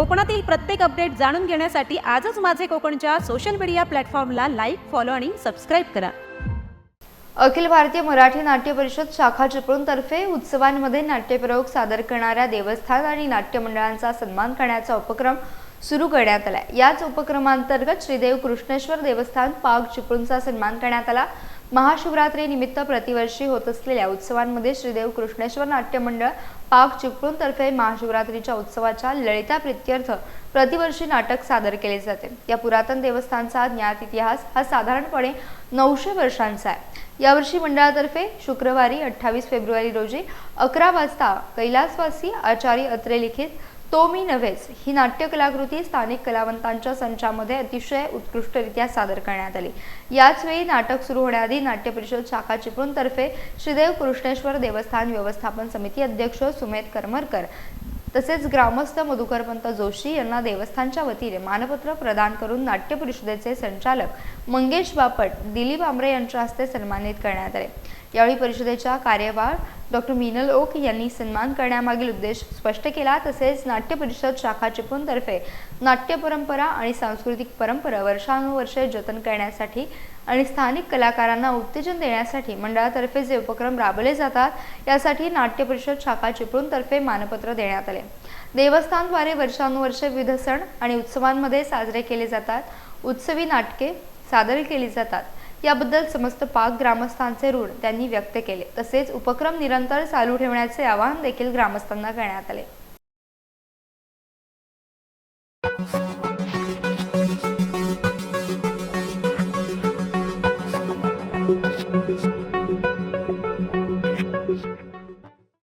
कोकणातील प्रत्येक अपडेट जाणून घेण्यासाठी आजच माझे कोकणच्या सोशल मीडिया प्लॅटफॉर्मला लाईक फॉलो आणि सबस्क्राईब करा. अखिल भारतीय मराठी नाट्य परिषद शाखा चिपळूण तर्फे उत्सवांमध्ये नाट्यप्रयोग सादर करणाऱ्या देवस्थान आणि नाट्य मंडळांचा सन्मान करण्याचा उपक्रम सुरू करण्यात आला याच उपक्रमांतर्गत श्रीदेव कृष्णेश्वर देवस्थान पाग चिपळूणचा सन्मान करण्यात आला. महाशिवरात्री निमित्त प्रतिवर्षी होत असलेल्या उत्सवांमध्ये श्रीदेव कृष्णेश्वर नाट्य मंडळ पाक चिपळूणतर्फे महाशिवरात्रीच्या उत्सवाच्या ललिता प्रित्यर्थ प्रतिवर्षी नाटक सादर केले जाते. या पुरातन देवस्थानचा ज्ञात इतिहास हा साधारणपणे नऊशे वर्षांचा आहे. यावर्षी मंडळातर्फे शुक्रवारी अठ्ठावीस फेब्रुवारी रोजी अकरा वाजता कैलासवासी आचार्य अत्रे लिखित तो मी नव्हेच. ही नाट्यकलाकृती स्थानिक कलावंतांच्या संचामध्ये अतिशय उत्कृष्टरित्या सादर करण्यात आली. याच वेळी नाटक सुरू होण्याआधी नाट्य परिषद शाखा चिपळूणतर्फे श्रीदेव कृष्णेश्वर देवस्थान व्यवस्थापन समिती अध्यक्ष सुमेध करमरकर तसेच ग्रामस्थ मधुकरपंत जोशी यांना देवस्थानच्या वतीने मानपत्र प्रदान करून नाट्य परिषदेचे संचालक मंगेश बापट दिलीप आंबरे यांच्या हस्ते सन्मानित करण्यात आले. यावेळी परिषदेच्या कार्यवाळ डॉक्टर मीनल ओक यांनी सन्मान करण्यामागील उद्देश स्पष्ट केला तसेच नाट्य परिषद शाखा चिपळूणतर्फे नाट्य परंपरा आणि सांस्कृतिक परंपरा वर्षानुवर्षे जतन करण्यासाठी आणि स्थानिक कलाकारांना उत्तेजन देण्यासाठी मंडळातर्फे जे उपक्रम राबवले जातात यासाठी नाट्य परिषद शाखा चिपळूणतर्फे मानपत्र देण्यात आले. देवस्थानद्वारे वर्षानुवर्षे विविध सण आणि उत्सवांमध्ये साजरे केले जातात. उत्सवी नाटके सादर केली जातात. याबद्दल समस्त पाक ग्रामस्थांचे ऋण त्यांनी व्यक्त केले तसेच उपक्रम निरंतर चालू ठेवण्याचे आवाहन देखील ग्रामस्थांना करण्यात आले